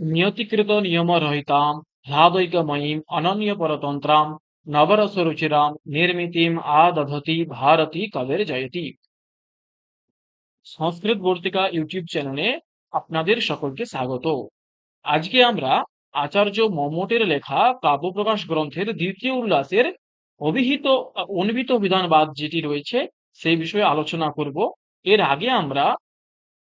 নিয়তিকৃত নিয়মরহিতাম হ্লাদৈকময়ীম অনন্যপরতন্ত্রাম নবরসরুচিরাম নির্মিতিম আদধতি ভারতী কবের জয়তী সংস্কৃত বর্তিকা ইউটিউব চ্যানেলে আপনাদের সকলকে স্বাগত আজকে আমরা আচার্য মম্মটের লেখা কাব্যপ্রকাশ গ্রন্থের দ্বিতীয় উল্লাসের অভিহিত অন্বিত বিধানবাদ যেটি রয়েছে সেই বিষয়ে আলোচনা করব এর আগে আমরা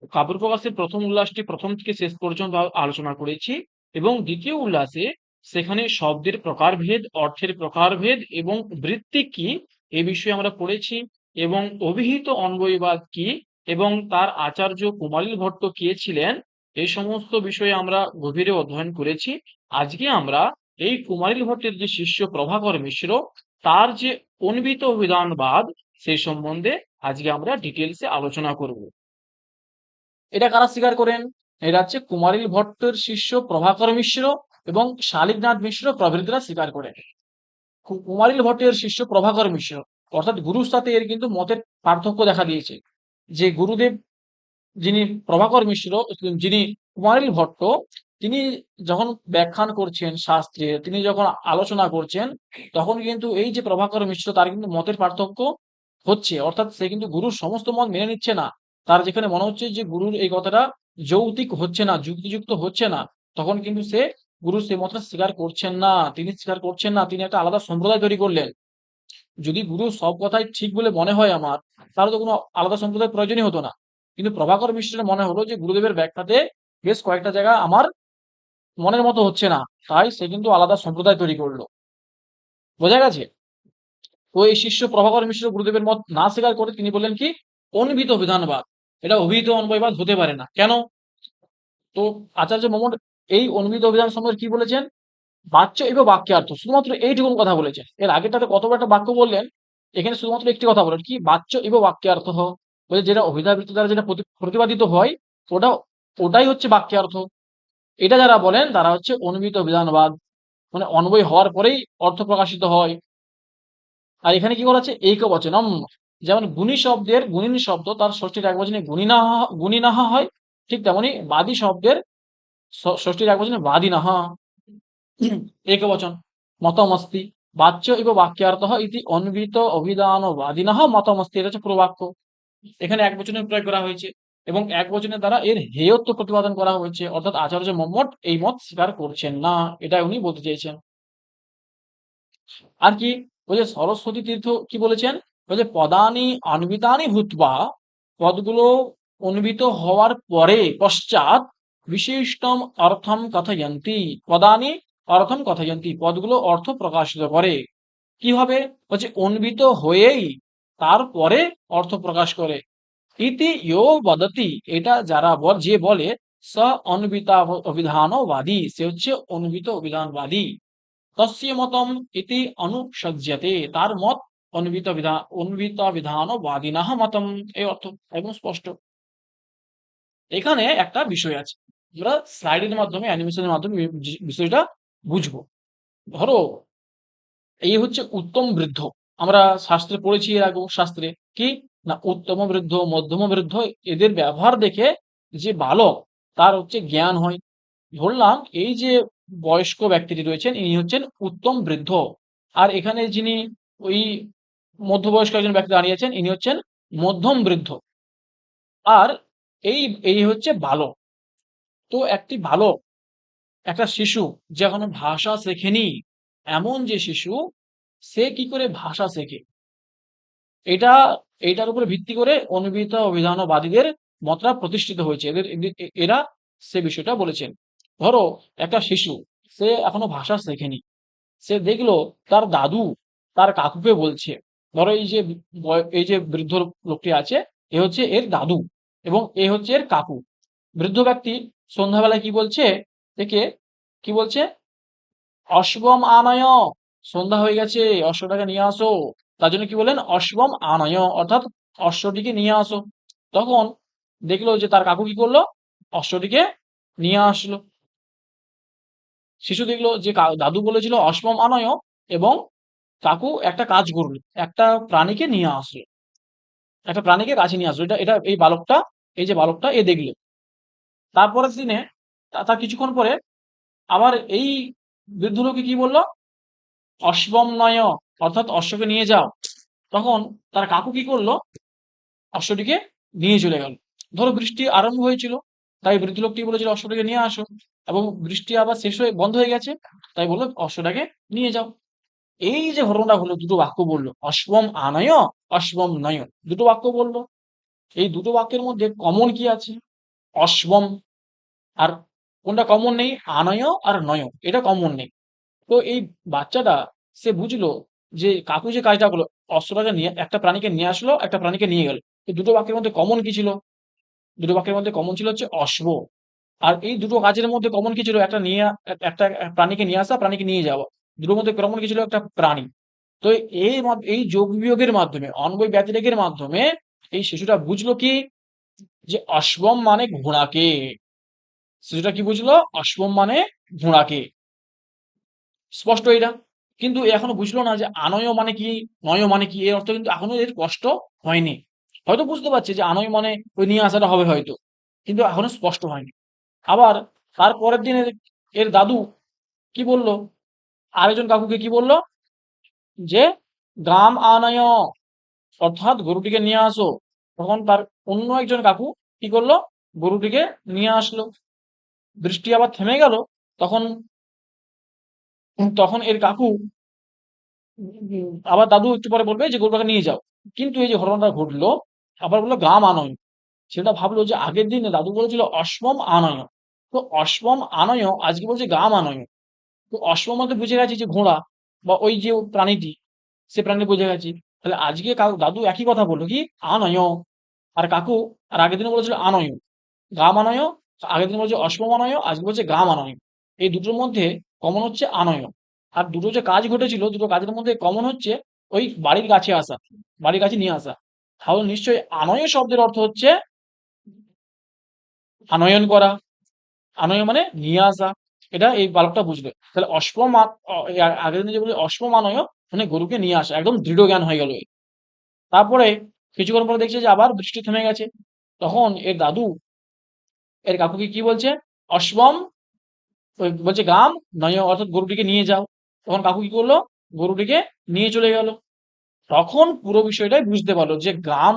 কাব্যপ্রকাশের প্রথম উল্লাসটি প্রথম থেকে শেষ পর্যন্ত আলোচনা করেছি এবং দ্বিতীয় উল্লাসে সেখানে শব্দের প্রকারভেদ, অর্থের প্রকারভেদ এবং বৃত্তি কি এ বিষয়ে আমরা পড়েছি এবং অভিহিত অন্বয়বাদ কি এবং তার আচার্য কুমারিল ভট্ট কে ছিলেন এই সমস্ত বিষয়ে আমরা গভীরে অধ্যয়ন করেছি। আজকে আমরা এই কুমারিল ভট্টের যে শিষ্য প্রভাকর মিশ্র, তার যে অন্বিত অভিধানবাদ সেই সম্বন্ধে আজকে আমরা ডিটেলসে আলোচনা করব। এটা কারা স্বীকার করেন? এটা হচ্ছে কুমারিল ভট্টের শিষ্য প্রভাকর মিশ্র এবং শালিকনাথ মিশ্র প্রভৃতিরা স্বীকার করেন। কুমারিল ভট্টের শিষ্য প্রভাকর মিশ্র, অর্থাৎ গুরুর সাথে এর কিন্তু মতের পার্থক্য দেখা দিয়েছে। যে গুরুদেব যিনি প্রভাকর মিশ্র যিনি কুমারিল ভট্ট, তিনি যখন ব্যাখ্যান করছেন শাস্ত্রে, তিনি যখন আলোচনা করছেন, তখন কিন্তু এই যে প্রভাকর মিশ্র তার কিন্তু মতের পার্থক্য হচ্ছে, অর্থাৎ সে কিন্তু গুরুর সমস্ত মত মেনে নিচ্ছে না। তার যেখানে মনে হচ্ছে যে গুরুর এই কথাটা যৌক্তিক হচ্ছে না, যুক্তিযুক্ত হচ্ছে না, তখন কিন্তু সে গুরু সে মতটা স্বীকার করছেন না, তিনি স্বীকার করছেন না, তিনি একটা আলাদা সম্প্রদায় তৈরি করলেন। যদি গুরু সব কথাই ঠিক বলে মনে হয় আমার, তাহলে তো কোনো আলাদা সম্প্রদায়ের প্রয়োজনই হতো না। কিন্তু প্রভাকর মিশ্রের মনে হলো যে গুরুদেবের ব্যাখ্যাতে বেশ কয়েকটা জায়গা আমার মনের মতো হচ্ছে না, তাই সে কিন্তু আলাদা সম্প্রদায় তৈরি করল। বোঝা গেছে? তো এই শিষ্য প্রভাকর মিশ্র গুরুদেবের মত না স্বীকার করে তিনি বললেন কি, অনভিত বিধানবাদ এটা অভিহিত অন্বয়বাদ হতে পারে না। কেন? তো আচার্য মোহাম্মদ এই অন্বিত অভিধান সম্পর্কে কি বলেছেন? বাচ্য এবং বাক্যার্থ। শুধুমাত্র এইটুকুন কথা বলেছেন। এর আগেরটাতে কত বড় একটা বাক্য বললেন, এখানে শুধুমাত্র একটি কথা বলেন, কি বাচ্য এবং বাক্যার্থ। বলে যেটা অভিধাবৃত্ত দ্বারা যেটা প্রতি- প্রতিপাদিত হয়, ওটা, ওটাই হচ্ছে বাক্যার্থ। এটা যারা বলেন, তারা হচ্ছে অন্বিত অভিধানবাদ। মানে অনবয় হওয়ার পরেই অর্থ প্রকাশিত হয়। আর এখানে কি করা আছে? এক বচনম যেমন গুণী শব্দের গুণিন শব্দ তার ষষ্ঠীর এক বচনে গুণিনাহা গুণিনাহা হয়, ঠিক তেমনি বাদী শব্দের ষষ্ঠীর এক বচনে বাদিনাহা একবচন, মতমস্তি, বাচ্য ইব বাক্যার্থ ইতি অন্বিত অভিধান বাদিনাহ মতমস্তি, এটা হচ্ছে প্রবাক্য। এখানে এক বচনের প্রয়োগ করা হয়েছে এবং এক বচনের দ্বারা এর হেয়ত্ব প্রতিপাদন করা হয়েছে, অর্থাৎ আচার্য মোহাম্মদ এই মত স্বীকার করছেন না, এটা উনি বলতে চেয়েছেন। আর কি, ওই যে সরস্বতী তীর্থ কি বলেছেন? বলছে পদানি অন্বিতানি ভূতবা, পদগুলো অন্বিত হওয়ার পরে পশ্চাৎ বিশিষ্টম অর্থম কথয়ন্তি, পদানি অর্থম কথয়ন্তি, পদগুলো অর্থ প্রকাশিত করে। কি হবে? বলছে অন্বিত হয়েই তারপরে অর্থ প্রকাশ করে। ইতি ইয়ো বদতি, এটা যারা বল, যে বলে, স অন্বিতা অভিধানবাদী, সে হচ্ছে অন্বিত অভিধানবাদী। তস্য মতম ইতি অনুসজ্জতে তার মত অন্বিত বিধান অন্বিত বিধানবাদিনাহ মতম এই অর্থ একদম স্পষ্ট। এখানে একটা বিষয় আছে। আমরা স্লাইডের মাধ্যমে অ্যানিমেশনের মাধ্যমে বিষয়টা বুঝব। ধরো, এই হচ্ছে উত্তম বৃদ্ধ। আমরা শাস্ত্রে পড়েছি এর আগে শাস্ত্রে কি? না, উত্তম বৃদ্ধ, মধ্যম বৃদ্ধ, এদের ব্যবহার দেখে যে বালক, তার হচ্ছে জ্ঞান হয়। ধরলাম, এই যে বয়স্ক ব্যক্তিটি রয়েছেন, ইনি হচ্ছেন উত্তম বৃদ্ধ। আর এখানে যিনি ওই মধ্যবয়স্ক একজন ব্যক্তি দাঁড়িয়েছেন, ইনি হচ্ছেন মধ্যম বৃদ্ধ। আর এই এই হচ্ছে ভালো। তো একটি ভালো, একটা শিশু যে এখনও ভাষা শেখেনি, এমন যে শিশু, সে কি করে ভাষা শেখে? এটা, এটার উপরে ভিত্তি করে অন্বিত অভিধানবাদীদের মতটা প্রতিষ্ঠিত হয়েছে। এদের- এরা সে বিষয়টা বলেছেন। ধরো, একটা শিশু, সে এখনও ভাষা শেখেনি। সে দেখল তার দাদু তার কাকুকে বলছে। ধরো এই যে এই যে বৃদ্ধ লোকটি আছে, এ হচ্ছে এর দাদু এবং এ হচ্ছে এর কাকু। বৃদ্ধ ব্যক্তি সন্ধ্যাবেলায় কি বলছে? একে কি বলছে? অশ্বম আনয়, সন্ধ্যা হয়ে গেছে, অশ্বটাকে নিয়ে আসো। তার জন্য কি বললেন? অশ্বম আনয়, অর্থাৎ অশ্বটিকে নিয়ে আসো। তখন দেখল যে তার কাকু কি করল? অশ্বটিকে নিয়ে আসলো। শিশু দেখল যে দাদু বলেছিল অশ্বম আনয় এবং কাকু একটা কাজ করল একটা প্রাণীকে নিয়ে আসলো একটা প্রাণীকে কাছে নিয়ে আসলো এটা এটা এই বালকটা, এই যে বালকটা, এ দেখল। তারপরের দিনে তার কিছুক্ষণ পরে আবার এই বৃদ্ধ লোকে কি বলল? অশ্বম নয় অর্থাৎ অশ্বকে নিয়ে যাও। তখন তার কাকু কি করল? অশ্বটিকে নিয়ে চলে গেল। ধরো বৃষ্টি আরম্ভ হয়েছিল, তাই বৃদ্ধ লোকটি বলেছিল, অশ্বটাকে নিয়ে আসো এবং বৃষ্টি আবার শেষ হয়ে, বন্ধ হয়ে গেছে, তাই বলল, অশ্বটাকে নিয়ে যাও। এই যে ঘটনাটা হলো দুটো বাক্য বলল, অশ্বম আনয়, অশ্বম নয় দুটো বাক্য বলল। এই দুটো বাক্যের মধ্যে কমন কি আছে? অশ্বম। আর কোনটা কমন নেই? আনয় আর নয় এটা কমন নেই। তো এই বাচ্চাটা, সে বুঝলো যে কাকু যে কাজটা করল অস্ত্রটাকে নিয়ে, একটা প্রাণীকে নিয়ে আসলো, একটা প্রাণীকে নিয়ে গেল। এই দুটো বাক্যের মধ্যে কমন কি ছিল? দুটো বাক্যের মধ্যে কমন ছিল হচ্ছে অশ্ব। আর এই দুটো কাজের মধ্যে কমন কি ছিল? একটা নিয়ে, একটা প্রাণীকে নিয়ে আসা, প্রাণীকে নিয়ে যাওয়া। দুটোর মধ্যে কমন কি ছিল একটা প্রাণী। তো এই এই যোগ বিয়োগের মাধ্যমে, অন্বয় ব্যতিরেকের মাধ্যমে এই শিশুটা বুঝলো কি? যে অশ্বম মানে ঘোড়াকে। শিশুটা কি বুঝলো? অশ্বম মানে ঘোড়াকে। স্পষ্ট এটা কিন্তু এখনও বুঝলো না যে আনয় মানে কি? নয় মানে কি? এর অর্থ কিন্তু এখনও এর কষ্ট হয়নি। হয়তো বুঝতে পারছে যে আনয় মানে ওই নিয়ে আসাটা হবে হয়তো। কিন্তু এখনও স্পষ্ট হয়নি। আবার তার পরের দিনে এর দাদু কি বলল? আরেকজন কাকুকে কি বলল? যে গাম আনয়। অর্থাৎ গরুটিকে নিয়ে আসো। তখন তার অন্য একজন কাকু কি করল? গরুটিকে নিয়ে আসলো। বৃষ্টি আবার থেমে গেল। তখন তখন এর কাকু আবার দাদু একটু পরে বলবে যে, গরুটাকে নিয়ে যাও। কিন্তু এই যে ঘটনাটা ঘটলো, আবার বলল গাম আনয়। সেটা ভাবলো যে, আগের দিনে দাদু বলেছিল অশ্বম আনয়। তো অশ্বম আনয় আজকে বলছে গাম আনয়। তো অশ্বম মধ্যে বুঝে গেছি যে ঘোড়া বা ওই যে প্রাণীটি, সে প্রাণী বুঝে গেছি। তাহলে আজকে দাদু একই কথা বলল কি, আনয়। আর কাকু, আর আগের দিনে বলেছিল আনয়। গা আনয়, আগের দিন বলছে অশ্বম আনয়, আজকে বলছে গাম আনয়। এই দুটোর মধ্যে কমন হচ্ছে আনয়। আর দুটো যে কাজ ঘটেছিল, দুটো কাজের মধ্যে কমন হচ্ছে ওই বাড়ির কাছে আসা, বাড়ির কাছে নিয়ে আসা। তাহলে নিশ্চয়ই আনয় শব্দের অর্থ হচ্ছে আনয়ন করা। আনয় মানে নিয়ে আসা। এটা এই বালকটা বুঝবে। তাহলে অশ্বম আ- অ- এই আ- আগের দিনে যে বলি অশ্বম আনয় মানে গরুকে নিয়ে আসা, একদম দৃঢ় জ্ঞান হয়ে গেল তারপরে কিছুক্ষণ পরে দেখছে যে আবার বৃষ্টি থেমে গেছে। তখন এর দাদু, এর কাকুকে কি বলছে? অশ্বম বলছে, গাম, নয়, অর্থাৎ গরুটিকে নিয়ে যাও। তখন কাকু কি করল? গরুটিকে নিয়ে চলে গেল। তখন পুরো বিষয়টাই বুঝতে পারল যে গাম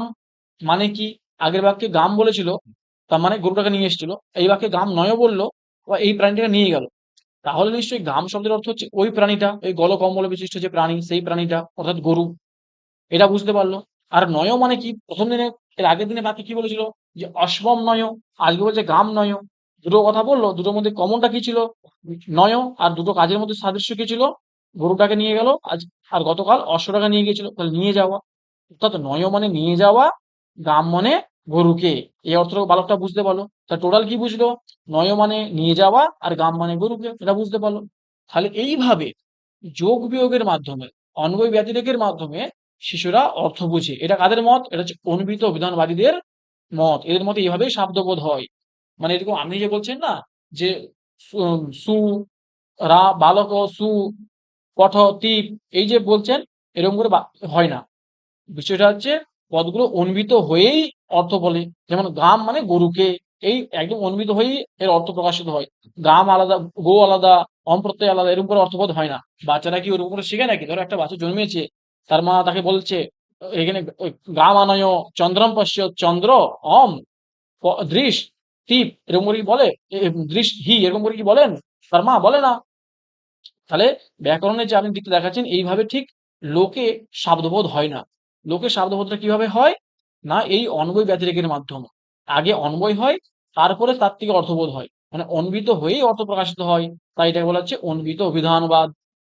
মানে কি? আগের বাক্যে গাম বলেছিল, তার মানে গরুটাকে নিয়ে এসেছিল। এই বাক্যে গাম নয় বলল বা এই প্রাণীটাকে নিয়ে গেল। তাহলে নিশ্চয়ই গাম শব্দের অর্থ হচ্ছে ওই প্রাণীটা ওই গলকম্বল বিশিষ্ট যে প্রাণী, সেই প্রাণীটা, অর্থাৎ গরু। এটা বুঝতে পারল। আর নয় মানে কি? প্রথম দিনে, এর আগের দিনে বাকি কি বলেছিল? যে অশ্বম নয়, আজকে বলছে গাম নয়। দুটো কথা বলল, দুটোর মধ্যে কমনটা কি ছিল? নয় আর দুটো কাজের মধ্যে সাদৃশ্য কি ছিল? গরুটাকে নিয়ে গেল, আজ আর গতকাল অশ্বটাকে নিয়ে গেছিল, তাহলে নিয়ে যাওয়া। অর্থাৎ নয় মানে নিয়ে যাওয়া গাম মানে গরুকে। এই অর্থ বালকটা বুঝতে পারল। তা টোটাল কি বুঝলো? নয় মানে নিয়ে যাওয়া আর গাম মানে গরুকে, এটা বুঝতে পারল। তাহলে এইভাবে যোগ বিয়োগের মাধ্যমে, অন্বয় ব্যতিরেকের মাধ্যমে শিশুরা অর্থ বুঝে। এটা কাদের মত? এটা হচ্ছে অন্বিত বিধানবাদীদের মত। এদের মতে এইভাবেই শাব্দবোধ হয়। মানে এরকম আপনি যে বলছেন না, যে সু- রা, বালক, সু, পঠ, তীপ, এই যে বলছেন, এরকম করে হয় না। বিষয়টা হচ্ছে পদগুলো অন্বিত হয়েই অর্থ বলে। যেমন গাম মানে গরুকে। এই একদম অন্বিত হয়েই এর অর্থ প্রকাশিত হয়। গাম আলাদা, গো আলাদা, অম প্রত্যয় আলাদা এরকম করে অর্থবোধ হয় না। বাচ্চারা কি ওরকম করে শিখে নাকি? ধরো একটা বাচ্চা জন্মেছে তার মা তাকে বলছে, এখানে গাম আনয় চন্দ্রম পশ্য চন্দ্র অম দৃশ তীপ, এরকম করে কি বলে? দৃশ হি, এরকম করে কি বলেন? তার মা বলে না। তাহলে ব্যাকরণের যে আপনি দিকটা দেখাচ্ছেন, এইভাবে ঠিক লোকে শব্দবোধ হয় না। লোকে শব্দবোধটা কীভাবে হয়? না এই অন্বয় ব্যতিরেকের মাধ্যমে। আগে অন্বয় হয় তারপরে তার থেকে অর্থবোধ হয়। মানে অন্বিত হয়েই অর্থ প্রকাশিত হয়। তাই এটা বলা হচ্ছে অন্বিত অভিধানবাদ।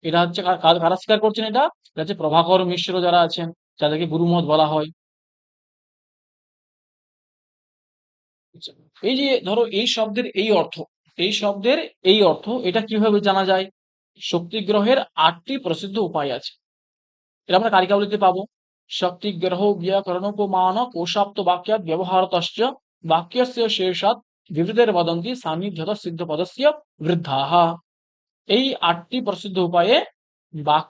এটা হচ্ছে কারা স্বীকার করছেন এটা? এটা হচ্ছে প্রভাকর মিশ্র যারা আছেন যাদেরকে গুরুমত বলা হয়। আচ্ছা, এই যে ধরো এই শব্দের এই অর্থ এই শব্দের এই অর্থ এটা কীভাবে জানা যায়? শক্তিগ্রহের আটটি প্রসিদ্ধ উপায় আছে। এটা আমরা কারিকাবলিতে পাবো। শক্তিগ্রহ ব্যাকরণোপমান কোশাপ্ত বাক্যাত ব্যবহারতশ্চ বাক্যস্য শেষাৎ বিবৃতের বদন্তি সান্নিধ্যত সিদ্ধ পদস্য বৃদ্ধাহ এই আটটি প্রসিদ্ধ উপায়ে বাক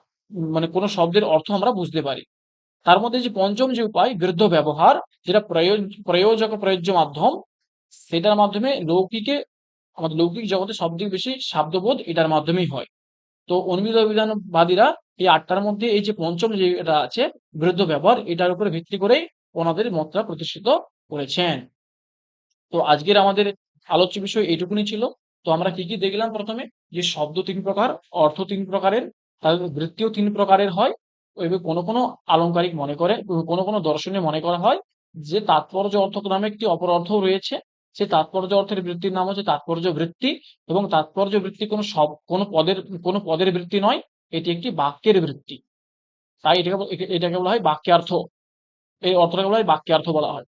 মানে কোন শব্দের অর্থ আমরা বুঝতে পারি। তার মধ্যে যে পঞ্চম যে উপায়, বৃদ্ধ ব্যবহার, যেটা প্রয়োজ, প্রয়োজক প্রয়োজ্য মাধ্যম, সেটার মাধ্যমে লৌকিকে, আমাদের লৌকিক জগতে সবথেকে বেশি শব্দবোধ এটার মাধ্যমেই হয়। তো অন্বিত অভিধানবাদীরা এই আটটার মধ্যে এই যে পঞ্চম যে এটা আছে, বিরুদ্ধ ব্যবহার, এটার উপরে ভিত্তি করেই ওনাদের মতটা প্রতিষ্ঠিত করেছেন। তো আজকের আমাদের আলোচ্য বিষয় এইটুকুনি ছিল। তো আমরা কি কি দেখলাম প্রথমে? যে শব্দ তিন প্রকার, অর্থ তিন প্রকারের তাদের বৃত্তিও তিন প্রকারের হয়, এবং কোনো কোনো আলংকারিক মনে করে, কোনো কোনো দর্শনে মনে করা হয়, যে তাৎপর্য অর্থ নামে একটি অপর অর্থ রয়েছে। সেই তাৎপর্য অর্থের বৃত্তির নাম হচ্ছে তাৎপর্য বৃত্তি, এবং তাৎপর্য বৃত্তি কোনো সব, কোনো পদের কোনো পদের বৃত্তি নয় এটি একটি বাক্যের বৃত্তি। তাই এটাকে এটাকে বলা হয় বাক্যার্থ। এই অর্থটাকে বলা হয় বাক্যার্থ বলা হয়।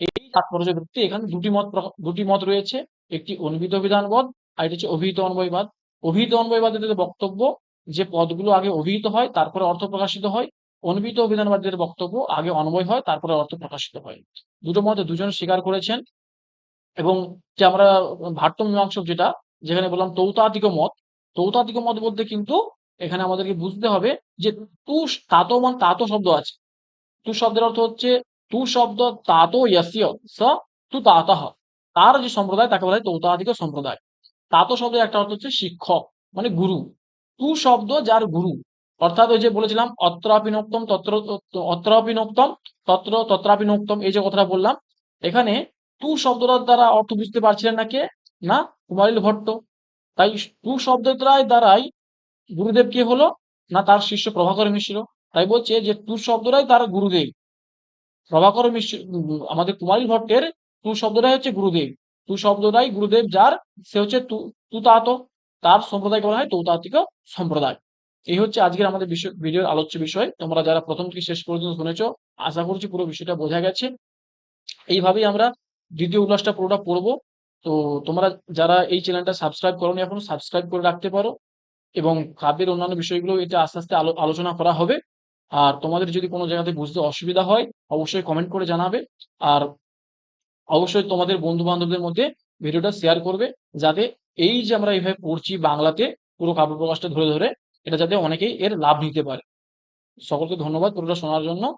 এই তাৎপর্য বৃত্তি এখানে দুটি মত দুটি মত রয়েছে। একটি অন্বিত বিধানবাদ আর এটি হচ্ছে অভিহিত অন্বয়বাদ। অভিহিত অন্বয়বাদের বক্তব্য, যে পদগুলো আগে অভিহিত হয়, তারপরে অর্থ প্রকাশিত হয়। অন্বিত অভিধানবাদের বক্তব্য আগে অন্বয় হয়, তারপরে অর্থ প্রকাশিত হয়। দুটো মতে দুজন স্বীকার করেছেন। এবং যে আমরা ভাট্ট মীমাংসক যেটা, যেখানে বললাম তৌতাদিক মত তৌতাদিক মত বলতে কিন্তু এখানে আমাদেরকে বুঝতে হবে যে তু তাতো মান তাতো শব্দ আছে। তু শব্দের অর্থ হচ্ছে তু শব্দ তাতো তু তাতাহ তার যে সম্প্রদায়, তাকে বলা হয় সম্প্রদায়। তাতো শব্দের একটা অর্থ হচ্ছে শিক্ষক মানে গুরু। তু শব্দ যার গুরু। অর্থাৎ ওই যে বলেছিলাম, অত্রাপিনোক্তম, তত্র অত্রাপিনোক্তম, তত্র, তত্রাপিনোক্তম, এই যে কথাটা বললাম, এখানে তু শব্দটার দ্বারা অর্থ বুঝতে পারছিলেন না কে? না, কুমারিল ভট্ট। তাই তু শব্দটার দ্বারাই গুরুদেব কে হলো? না, তার শিষ্য প্রভাকর মিশ্র। তাই বলছে যে, তু শব্দটাই তার গুরুদেব। প্রভাকর মিশ্র, আমাদের কুমারিল ভট্টের তু শব্দটাই হচ্ছে গুরুদেব। তু শব্দটাই গুরুদেব যার, সে হচ্ছে তু, তুতাত। তার সম্প্রদায় বলা হয় তৌতাত্বিক সম্প্রদায়। এই হচ্ছে আজকের আমাদের বিষয়, ভিডিওর আলোচ্য বিষয়। তোমরা যারা প্রথম থেকে শেষ পর্যন্ত শুনেছ, আশা করছি পুরো বিষয়টা বোঝা গেছে। এইভাবেই আমরা দ্বিতীয় উল্লাসটা পুরোটা পড়ব। তো তোমরা যারা এই চ্যানেলটা সাবস্ক্রাইব করোনি, এখন সাবস্ক্রাইব করে রাখতে পারো। এবং কাব্যের অন্যান্য বিষয়গুলো এটা আস্তে আস্তে আলো- আলোচনা করা হবে। আর তোমাদের যদি কোনো জায়গাতে বুঝতে অসুবিধা হয়, অবশ্যই কমেন্ট করে জানাবে। আর অবশ্যই তোমাদের বন্ধু বান্ধবদের মধ্যে ভিডিওটা শেয়ার করবে, যাতে এই যে আমরা এইভাবে পড়ছি বাংলাতে পুরো কাব্য প্রকাশটা ধরে ধরে, এটা যাতে অনেকেই এর লাভ নিতে পারে। সকলকে ধন্যবাদ পুরোটা শোনার জন্য।